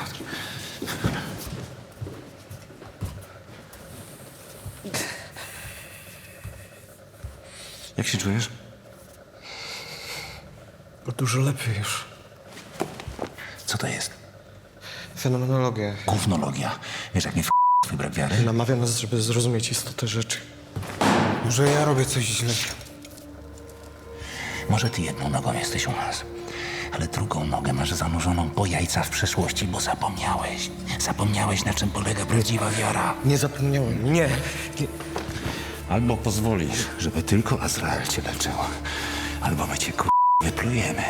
Piotr. Jak się czujesz? Dużo lepiej już. Co to jest? Fenomenologia. Gównologia. Wiesz, jak mnie w twój brak wiary? Namawia nas, żeby zrozumieć istotę rzeczy. Może ja robię coś źle. Może ty jedną nogą jesteś u nas, ale drugą nogę masz zanurzoną po jajca w przeszłości, bo zapomniałeś. Zapomniałeś, na czym polega prawdziwa wiara. Nie zapomniałem. Nie. nie. Albo pozwolisz, żeby tylko Azrael cię leczył, albo my cię kur... wyplujemy.